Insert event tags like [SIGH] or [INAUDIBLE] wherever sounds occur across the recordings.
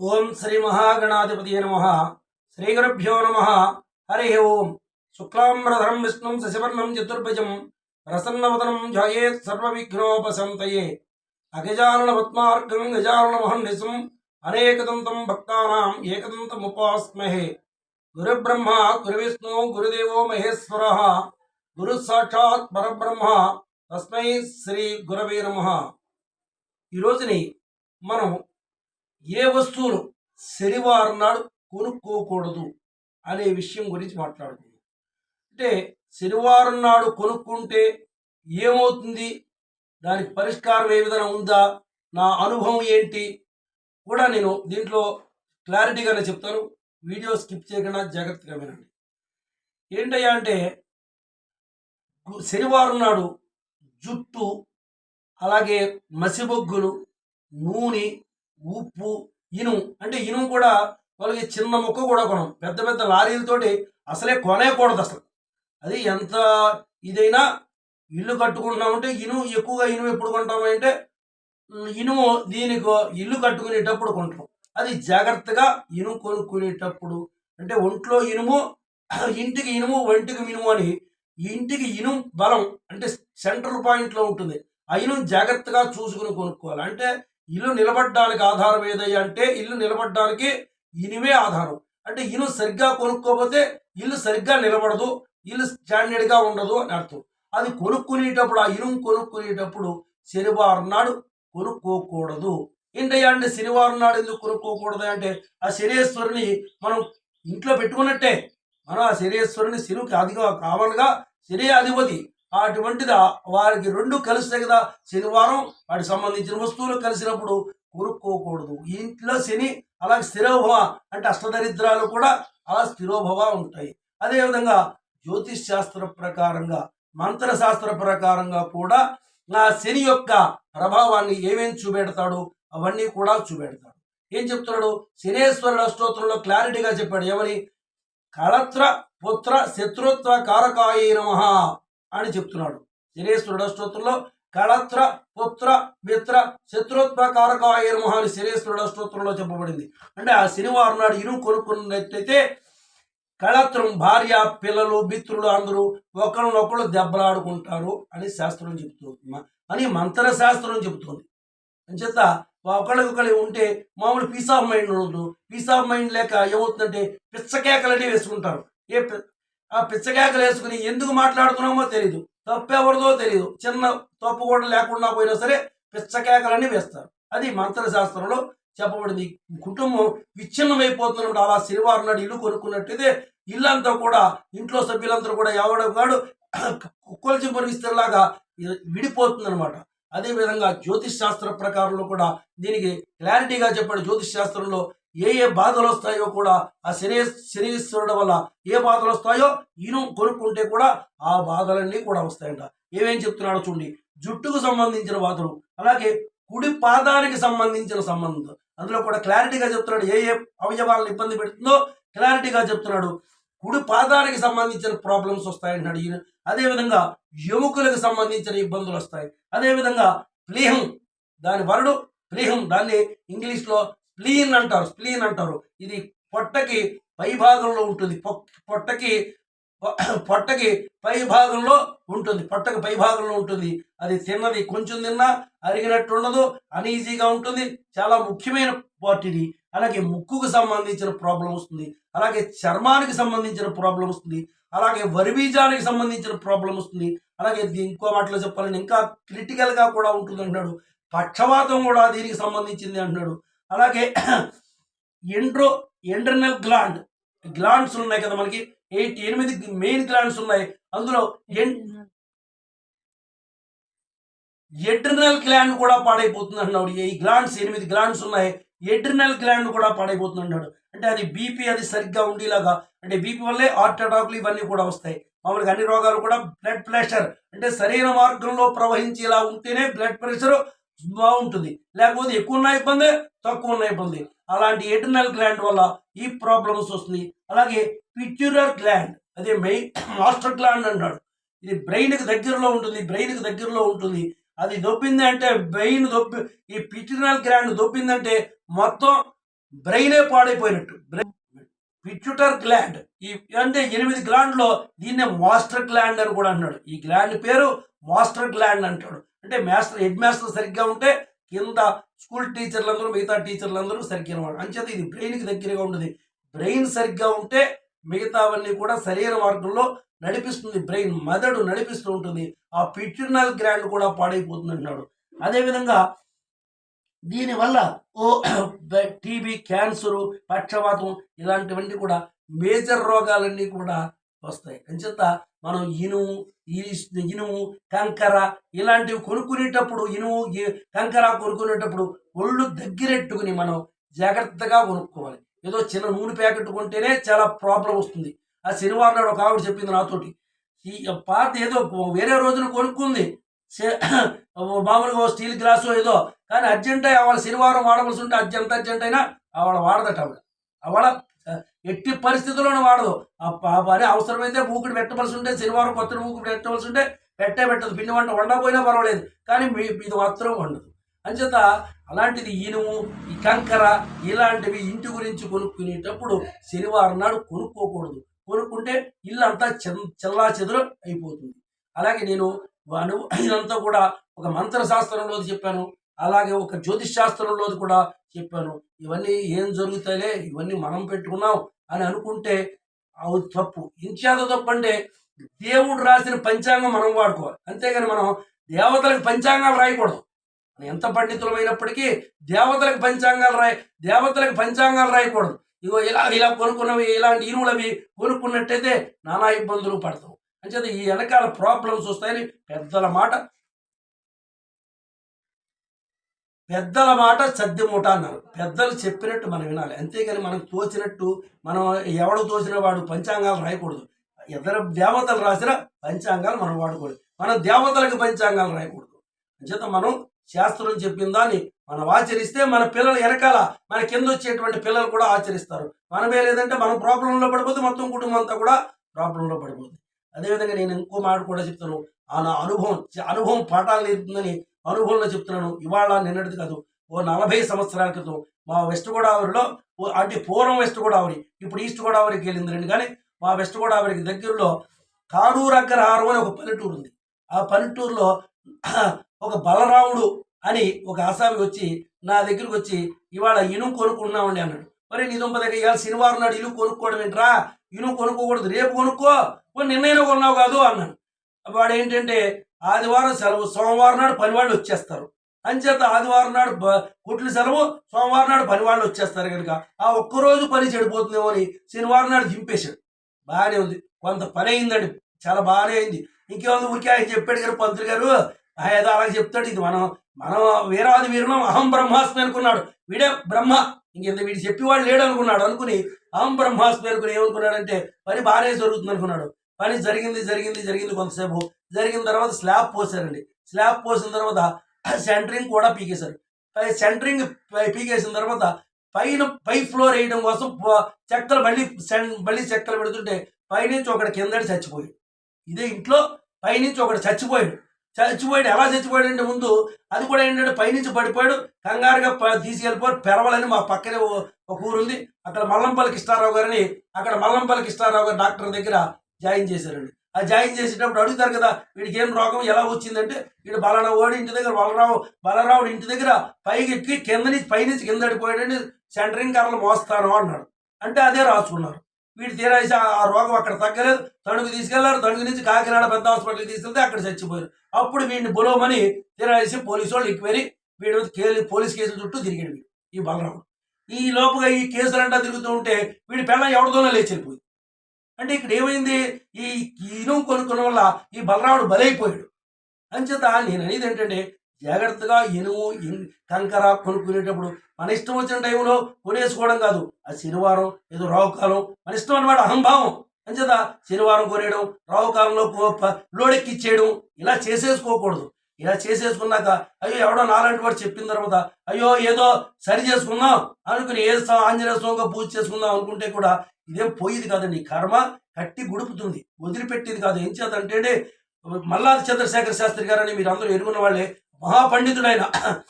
ఓం శ్రీ మహాగణాధిపతి నమ. శ్రీ గురుభ్యో నమ. హరి ఓం. శుక్లాంబరధరం విష్ణుం శశివర్ణం చతుర్భుజం ప్రసన్నవదనం ధ్యాయేత్ సర్వవిఘ్నోపశంతయే. అగజానన పద్మార్గం గజానన మహర్నిశం అనేకదంతం భక్తానాం ఏకదంతముపాస్మహే. గురుబ్రహ్మ గురువిష్ణు గురుదేవో మహేశ్వర. గురు సాక్షాత్ పరబ్రహ్మ. తస్మై శ్రీ గురవే నమ. ఈరోజుని మనం ఏ వస్తువులు శనివారం నాడు కొనుక్కోకూడదు అనే విషయం గురించి మాట్లాడుకుందాం. అంటే శనివారం నాడు కొనుక్కుంటే ఏమవుతుంది? దానికి పరిష్కారం ఏ విధంగా ఉందా? నా అనుభవం ఏంటి? కూడా నేను దీంట్లో క్లారిటీగానే చెప్తాను. వీడియో స్కిప్ చేయకుండా జాగ్రత్తగా వినండి. ఏంటయ్యా అంటే శనివారం నాడు జుట్టు అలాగే మసిబొగ్గులు నూనె ఉప్పు ఇనుము అంటే ఇనుము కూడా వాళ్ళకి చిన్న ముక్క కూడా కొనం. పెద్ద పెద్ద లారీలతోటి అసలే కొనేకూడదు అసలు. అది ఎంత ఇదైనా ఇల్లు కట్టుకుంటున్నామంటే ఇనుము ఎక్కువగా ఇనుము ఎప్పుడు కొంటామంటే ఇనుము దీనికి ఇల్లు కట్టుకునేటప్పుడు కొంటాం. అది జాగ్రత్తగా ఇనుము కొనుక్కునేటప్పుడు. అంటే ఒంట్లో ఇనుము [COUGHS] ఇంటికి ఇనుము ఒంటికి మినుము అని ఇంటికి ఇనుము బలం అంటే సెంట్రల్ పాయింట్లో ఉంటుంది. ఆ ఇనుము జాగ్రత్తగా చూసుకుని కొనుక్కోవాలి. అంటే ఇల్లు నిలబడడానికి ఆధారం ఏదయ్యా అంటే ఇల్లు నిలబడడానికి ఇనువే ఆధారం. అంటే ఇల్లు సరిగ్గా కొనుక్కోపోతే ఇల్లు సరిగ్గా నిలబడదు ఇల్లు స్టాండర్డ్గా ఉండదు అని అర్థం. అది కొనుక్కునేటప్పుడు ఆ ఇనుము కొనుక్కునేటప్పుడు శనివారం నాడు కొనుక్కోకూడదు. ఏంటయ్యా అంటే శనివారం నాడు ఎందుకు కొనుక్కోకూడదు అంటే ఆ శనేశ్వరుని మనం ఇంట్లో పెట్టుకున్నట్టే. మనం ఆ శనేశ్వరుని శనికి అదిగా కామన్గా శని అధిపతి. అటువంటిది? వారికి రెండు కలిస్తే కదా శనివారం వాటికి సంబంధించిన వస్తువులు కలిసినప్పుడు కొనుక్కోకూడదు. ఇంట్లో శని అలాగే స్థిరోభవ అంటే అష్టదరిద్రాలు కూడా అలా స్థిరోభవ ఉంటాయి. అదేవిధంగా జ్యోతిష్ శాస్త్ర ప్రకారంగా మంత్రశాస్త్ర ప్రకారంగా కూడా నా శని యొక్క ప్రభావాన్ని ఏమేమి చూపెడతాడు? అవన్నీ కూడా చూపెడతాడు. ఏం చెప్తున్నాడు? శనేశ్వరుడు అష్టోత్రంలో క్లారిటీగా చెప్పాడు. ఏమని? కళత్ర పుత్ర శత్రుత్వ కారకాయ నమః. అని చెప్తున్నాడు. శనేశ్వరుడు అష్టోత్రంలో కళత్ర పుత్ర మిత్ర శత్రుత్వ కారకాయ నమః అని శనేశ్వరుడు చెప్పబడింది. అంటే ఆ శనివారం నాడు ఇరువు కొనుక్కున్నట్లయితే కళత్రం భార్య పిల్లలు మిత్రులు అందరూ ఒకరినొకరు దెబ్బలాడుకుంటారు అని శాస్త్రం చెబుతుంది అని మంత్ర శాస్త్రం చెబుతుంది అంచేత ఒకళ్ళకొకళ్ళు ఉంటే మామూలు పీస్ ఆఫ్ మైండ్ ఉండదు. పీస్ ఆఫ్ మైండ్ లేక ఏమవుతుందంటే పిచ్చకేకలనే వేసుకుంటారు. ఏ ఆ పిచ్చకేకలు వేసుకుని ఎందుకు మాట్లాడుతున్నామో తెలియదు తప్పెవరిదో తెలియదు చిన్న తప్పు కూడా లేకుండా పోయినా సరే పిచ్చకేకలని వేస్తారు. అది మంత్రశాస్త్రంలో చెప్పబడింది. కుటుంబం విచ్ఛిన్నమైపోతున్నప్పుడు అలా శనివారం నాడు ఇల్లు కొనుక్కున్నట్టయితే ఇల్లంతా కూడా ఇంట్లో సభ్యులందరూ కూడా ఎవడో వాడు కుక్కలు చింపని విస్తరలాగా అదేవిధంగా జ్యోతిష్ శాస్త్ర ప్రకారంలో కూడా దీనికి క్లారిటీగా చెప్పాడు. జ్యోతిష్ శాస్త్రంలో ఏ ఏ బాధలు వస్తాయో కూడా ఆ శని శనీశ్వరుడు వల్ల ఏ బాధలు వస్తాయో ఈను కొనుక్కుంటే కూడా ఆ బాధలన్నీ కూడా వస్తాయంట. ఏమేం చెప్తున్నాడో చూడండి. జుట్టుకు సంబంధించిన బాధలు అలాగే కుడి పాదానికి సంబంధించిన సంబంధం. అందులో కూడా క్లారిటీగా చెప్తున్నాడు ఏ ఏ అవయవాలను ఇబ్బంది పెడుతుందో క్లారిటీగా చెప్తున్నాడు. కుడి పాదానికి సంబంధించిన ప్రాబ్లమ్స్ వస్తాయంటున్నాడు ఈయన. అదేవిధంగా ఎముకలకు సంబంధించిన ఇబ్బందులు వస్తాయి. అదేవిధంగా ప్లీహం దాని వరుడు ప్లీహం దాన్ని ఇంగ్లీష్లో స్ప్లీన్ అంటారు స్ప్లీన్ అంటారు. ఇది పొట్టకి పై భాగంలో ఉంటుంది. పొ- పొట్టకి [COUGHS] పొట్టకి పై భాగంలో ఉంటుంది. పొట్టకి పై భాగంలో ఉంటుంది. అది తిన్నది కొంచెం తిన్నా అరిగినట్టు ఉండదు అనీజీగా ఉంటుంది. చాలా ముఖ్యమైన పార్ట్ ఇది. అలాగే ముక్కుకు సంబంధించిన ప్రాబ్లం వస్తుంది. అలాగే చర్మానికి సంబంధించిన ప్రాబ్లం వస్తుంది. అలాగే వరిబీజానికి సంబంధించిన ప్రాబ్లం వస్తుంది. అలాగే ఇంకో మాటలో చెప్పాలని ఇంకా క్రిటికల్గా కూడా ఉంటుంది అంటున్నాడు పక్షవాతం కూడా దీనికి సంబంధించింది అంటున్నాడు. అలాగే ఎండ్రో ఎండ్రనల్ గ్లాండ్ గ్లాండ్స్ ఉన్నాయి కదా మనకి. ఎయిట్ ఎనిమిది మెయిన్ గ్లాండ్స్ ఉన్నాయి. అందులో ఎన్ ఎడ్రినల్ గ్లాండ్ కూడా పాడైపోతుంది అన్నాడు ఈ గ్లాండ్స్ ఎనిమిది గ్లాండ్స్ ఉన్నాయి. ఎడ్రినల్ గ్లాండ్ కూడా పాడైపోతుంది అన్నాడు అంటే అది బీపీ అది సరిగ్గా ఉండేలాగా అంటే బీపీ వల్లే హార్ట్ అటాక్లు ఇవన్నీ కూడా వస్తాయి. మామూలుగా అన్ని రోగాలు కూడా బ్లడ్ ప్రెషర్ అంటే సరైన మార్గంలో ప్రవహించేలా ఉంటేనే బ్లడ్ ప్రెషర్ బాగుంటుంది. లేకపోతే ఎక్కువ ఉన్న ఇబ్బంది తక్కువ ఉన్న ఇబ్బంది. అలాంటి ఎటర్నల్ గ్లాండ్ వల్ల ఈ ప్రాబ్లమ్స్ వస్తుంది అలాగే పిట్యూరర్ గ్లాండ్ అదే మెయిన్ మాస్టర్ గ్లాండ్ అంటాడు. ఇది బ్రెయిన్కి దగ్గరలో ఉంటుంది బ్రెయిన్కి దగ్గరలో ఉంటుంది. అది దొబ్బింది అంటే బ్రెయిన్ దొబ్బి ఈ పిట్యూరల్ గ్లాండ్ దొబ్బిందంటే మొత్తం బ్రెయినే పాడైపోయినట్టు. పిట్యూటర్ గ్లాండ్ ఈ అంటే ఎనిమిది గ్లాండ్లో దీన్నే మాస్టర్ గ్లాండ్ అని కూడా అంటున్నాడు. ఈ గ్లాండ్ పేరు మాస్టర్ గ్లాండ్ అంటాడు. అంటే మాస్టర్ హెడ్ మాస్టర్ సరిగ్గా ఉంటే కింద స్కూల్ టీచర్లందరూ మిగతా టీచర్లందరూ సరిగ్గా వాడు. అంచేత ఇది బ్రెయిన్కి దగ్గరగా ఉంటుంది. బ్రెయిన్ సరిగ్గా ఉంటే మిగతావన్నీ కూడా సరైన మార్గంలో నడిపిస్తుంది. బ్రెయిన్ మెదడు నడిపిస్తూ ఉంటుంది. ఆ పిట్యూనల్ గ్రాండ్ కూడా పాడైపోతుంది అంటున్నాడు అదేవిధంగా దీనివల్ల ఓ టీబీ క్యాన్సరు పక్షవాతం ఇలాంటివన్నీ కూడా మేజర్ రోగాలన్నీ కూడా వస్తాయి. అంచేత మనం ఇనుము ఇనుము కంకర ఇలాంటివి కొనుక్కునేటప్పుడు ఇనుము కంకర కొనుక్కునేటప్పుడు ఒళ్ళు దగ్గరెట్టుకుని మనం జాగ్రత్తగా కొనుక్కోవాలి. ఏదో చిన్న నూనె ప్యాకెట్ కొంటేనే చాలా ప్రాబ్లం వస్తుంది. ఆ శనివారం నాడు ఒక ఆవిడ చెప్పింది నాతోటి. ఈ పాత ఏదో వేరే రోజున కొనుక్కుంది. [CLEARS THROAT] మామూలుగా స్టీల్ గ్లాసు ఏదో కానీ అర్జెంట్ ఆవిడ శనివారం వాడవలసి ఉంటే అర్జెంట్ అర్జెంట్ అయినా ఆవిడ వాడదట ఆవిడ. ఆవిడ ఎట్టి పరిస్థితుల్లోనూ వాడదు. ఆ పని అవసరమైతే మూకుడు పెట్టవలసి ఉంటే శనివారం కొత్త మూకుడు పెట్టవలసి ఉంటే పెట్టే పెట్టదు. పిండి వంట వండకపోయినా పర్వాలేదు. కానీ మీ ఇది మాత్రం వండదు. అంచేత అలాంటిది ఇనుము ఈ కంకర ఇలాంటివి ఇంటి గురించి కొనుక్కునేటప్పుడు శనివారం నాడు కొనుక్కోకూడదు. కొనుక్కుంటే ఇల్లు అంతా చెల్లా చెదురు అయిపోతుంది. అలాగే నేను అను ఇదంతా కూడా ఒక మంత్ర శాస్త్రంలో చెప్పాను. అలాగే ఒక జ్యోతిష్ శాస్త్రంలో కూడా చెప్పాను. ఇవన్నీ ఏం జరుగుతాయిలే? ఇవన్నీ మనం పెట్టుకున్నాం. అని అనుకుంటే అది తప్పు. ఇంచేత తప్పు అంటే దేవుడు రాసిన పంచాంగం మనం వాడుకోవాలి. అంతేగాని మనం దేవతలకు పంచాంగాలు రాయకూడదు. మనం ఎంత పండితులమైనప్పటికీ దేవతలకు పంచాంగాలు రాయ దేవతలకు పంచాంగాలు రాయకూడదు. ఇగో ఇలా ఇలా కొనుక్కున్నవి ఇలాంటి ఇరువులవి కొనుక్కున్నట్టయితే నానా ఇబ్బందులు పడతావు. అంచేత ఈ వెనకాల ప్రాబ్లమ్స్ వస్తాయని పెద్దల మాట. పెద్దల మాట సద్దిమూట అన్నారు. పెద్దలు చెప్పినట్టు మనం వినాలి. అంతేగాని మనకు తోచినట్టు మనం ఎవడు తోచిన వాడు పంచాంగాలు రాయకూడదు. ఇద్దరు దేవతలు రాసిన పంచాంగాలు మనం వాడకూడదు మనం దేవతలకు పంచాంగాలు రాయకూడదు. అంచేత మనం శాస్త్రం చెప్పిన దాన్ని మనం ఆచరిస్తే మన పిల్లలు వెనకాల మన కింద వచ్చేటువంటి పిల్లలు కూడా ఆచరిస్తారు. మనమే లేదంటే మనం ప్రాబ్లంలో పడిపోతే మొత్తం కుటుంబం అంతా కూడా ప్రాబ్లంలో పడిపోతుంది. అదేవిధంగా నేను ఇంకో మాట కూడా చెప్తాను. ఆ నా అనుభవం అనుభవం పాఠాలు నేర్పుతుందని అనుభవంలో చెప్తున్నాను. ఇవాళ నిన్నటిది కాదు. ఓ నలభై సంవత్సరాల క్రితం మా వెస్ట్ గోదావరిలో ఓ- అంటే పూర్వం వెస్ట్ గోదావరి ఇప్పుడు ఈస్ట్ గోదావరికి వెళ్ళింది రండి కానీ మా వెస్ట్ గోదావరికి దగ్గరలో కారూరు అగ్రహారం అని ఒక పల్లెటూరు ఉంది. ఆ పల్లెటూరులో ఒక బలరాముడు అని ఒక ఆసామి వచ్చి నా దగ్గరికి వచ్చి ఇవాళ ఇనుము కొనుక్కున్నామండి అన్నాడు. మరి నీ దుంప దగ్గర ఇవాళ శనివారం నాడు ఇల్లు కొనుక్కోవడం ఏంట్రా? ఇనుము కొనుక్కోకూడదు రేపు కొనుక్కో నిన్నైనా కొన్నావు కాదు అన్నాడు. వాడు ఏంటంటే ఆదివారం సెలవు సోమవారం నాడు పనివాళ్ళు వచ్చేస్తారు. అంచేత ఆదివారం నాడు కుట్లు సెలవు సోమవారం నాడు పనివాళ్ళు వచ్చేస్తారు కనుక ఆ ఒక్కరోజు పని చెడిపోతుందేమో అని శనివారం నాడు దింపేశాడు బాగానే ఉంది. కొంత పని అయిందండి. చాలా బాగానే అయింది. ఇంకేముంది ఊరికే ఆయన చెప్పాడు గారు పంతులు గారు? ఆ ఏదో అలా చెప్తాడు. ఇది మనం మనం వీరాది వీరణం అహం బ్రహ్మాస్మి అనుకున్నాడు. వీడే బ్రహ్మ. ఇంకెంత వీడు చెప్పేవాడు లేడు అనుకున్నాడు. అనుకుని అహం బ్రహ్మాస్మి అనుకుని ఏమనుకున్నాడంటే పని బాగానే జరుగుతుంది అనుకున్నాడు పని జరిగింది జరిగింది జరిగింది కొంతసేపు. జరిగిన తర్వాత స్లాబ్ పోసారండి స్లాబ్ పోసిన తర్వాత సెంటరింగ్ కూడా పీకేశారు. పై సెంటరింగ్ పీకేసిన తర్వాత పైన పై ఫ్లోర్ వేయడం కోసం చెక్కలు మళ్ళీ సెన్- మళ్ళీ చెక్కలు పెడుతుంటే పైనుంచి ఒకటి కిందటి చచ్చిపోయాడు. ఇదే ఇంట్లో పైనుంచి ఒకటి చచ్చిపోయాడు. చచ్చిపోయాడు ఎలా చచ్చిపోయాడు అంటే ముందు అది కూడా ఏంటంటే పైనుంచి పడిపోయాడు. కంగారుగా ప- తీసుకెళ్ళిపోయాడు. పెరవలని మా పక్కనే ఓ- ఒక ఊరు ఉంది అక్కడ మల్లంపల్లి కృష్ణారావు గారిని అక్కడ మల్లంపల్లి కృష్ణారావు గారు డాక్టర్ దగ్గర జాయిన్ చేశారండి. జాయిన్ చేసేటప్పుడు అడుగుతారు కదా వీడికి ఏం రోగం? ఎలా వచ్చిందంటే వీడు బలన ఓడి ఇంటి దగ్గర బలరావు బలరావుడు ఇంటి దగ్గర పైకి ఎక్కి కింద నుంచి పైనుంచి కింద పడిపోయాడండి సెంటరింగ్ కర్రలు మోస్తాను అన్నాడు. అంటే అదే రాసుకున్నారు. వీడు తీరాసి ఆ- రోగం అక్కడ తగ్గలేదు. తణుకు తీసుకెళ్ళారు. తణుకు నుంచి కాకినాడ పెద్ద హాస్పిటల్కి తీసుకెళ్తే అక్కడ చచ్చిపోయారు. అప్పుడు వీడిని బులవమని తీరాసి పోలీసు వాళ్ళు ఎక్కువరి వీడు కేలి పోలీస్ కేసుల చుట్టూ తిరిగాడు ఈ బలరాముడు ఈ లోపుగా ఈ కేసులంటా తిరుగుతూ ఉంటే వీడి పెళ్ళ ఎవరితోనో లేచి వెళ్ళిపోయింది అంటే ఇక్కడ ఏమైంది? ఈ ఇనుము కొనుక్కున్న వల్ల ఈ బలరాముడు బలైపోయాడు. అంచేత నేను అనేది ఏంటంటే జాగ్రత్తగా ఇనుము కంకర కొనుక్కునేటప్పుడు మన ఇష్టం వచ్చిన టైంలో కొనేసుకోవడం కాదు. అది శనివారం ఏదో రావుకాలం. మన ఇష్టం అనమాట అహంభావం. అంచేత శనివారం కొనేయడం రావుకాలంలో లోడెక్కిచ్చేయడం ఇలా చేసేసుకోకూడదు. ఇలా చేసేసుకున్నాక అయ్యో ఎవడో నాలాంటి వాడు చెప్పిన తర్వాత అయ్యో ఏదో సరి చేసుకుందాం అనుకుని ఏ ఆంజనేయ స్వామిగా పూజ చేసుకుందాం అనుకుంటే కూడా ఇదేం పోయేది కాదండి. కర్మ కట్టి గుడుపుతుంది. వదిలిపెట్టేది కాదు. ఏం చేద్దంటే మల్లాది చంద్రశేఖర శాస్త్రి గారని మీరు అందరూ ఎరుగున్న వాళ్ళే మహాపండితుడైన [CLEARS THROAT]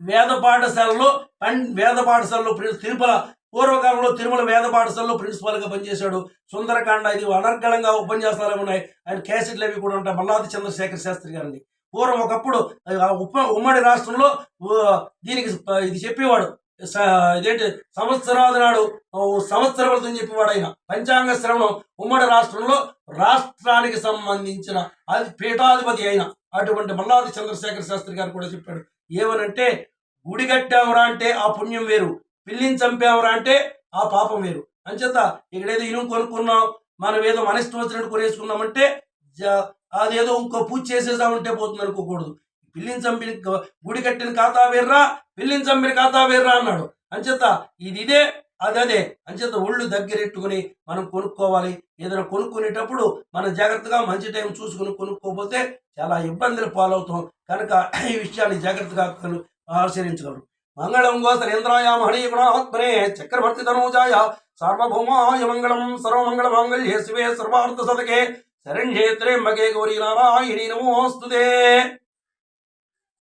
వేద పాఠశాలలో పం వేద పాఠశాలలో తిరుపల పూర్వకాలంలో తిరుమల వేద పాఠశాలలో ప్రిన్సిపాల్గా పనిచేశాడు. సుందరకాండ ఇది అనర్గళంగా ఉపన్యాసాలు ఉన్నాయి? ఆయన క్యాసెట్లు అవి కూడా ఉంటాయి. మల్లాది చంద్రశేఖర శాస్త్రి గారిని. పూర్వం ఒకప్పుడు ఉప ఉమ్మడి రాష్ట్రంలో దీనికి ఇది చెప్పేవాడు. ఇదేంటి? సంవత్సరాది నాడు సంవత్సర ఫలితం చెప్పేవాడు ఆయన పంచాంగ శ్రవణం ఉమ్మడి రాష్ట్రంలో రాష్ట్రానికి సంబంధించిన అది పీఠాధిపతి అయిన అటువంటి మల్లాది చంద్రశేఖర శాస్త్రి గారు కూడా చెప్పాడు. ఏమనంటే గుడి కట్టామురా అంటే ఆ పుణ్యం వేరు. పిల్లిని చంపావరా అంటే ఆ పాపం వేరు. అంచేత ఇక్కడేదో ఇనుము కొనుక్కున్నాం మనం ఏదో మన ఇష్టం వచ్చినట్టు కొనేసుకున్నామంటే జ- అదేదో ఇంకో పూజ చేసేసామంటే పోతుంది అనుకోకూడదు. పిల్లిని చంపిన గుడి కట్టిన ఖాతా వేర్రా పిల్లిని చంపిన ఖాతా వేర్రా అన్నాడు. అంచేత ఇది ఇదే అదే అంచేత ఒళ్ళు దగ్గరెట్టుకుని మనం కొనుక్కోవాలి. ఏదైనా కొనుక్కునేటప్పుడు మనం జాగ్రత్తగా మంచి టైం చూసుకుని కొనుక్కోపోతే చాలా ఇబ్బందులు పాలవుతాం. కనుక ఈ విషయాన్ని జాగ్రత్తగా ఆచరించగలరు. మంగళం గోసరేంద్రాయ మహనీయ గుణాత్మనే చక్రవర్తి తనూజాయ సార్వభౌమాయ మంగళం సర్వమంగళ మాంగళ్యే శివే సర్వార్థ సదకే శరణ్యే త్ర్యంబకే గౌరీ నారాయణీ నమోస్తుతే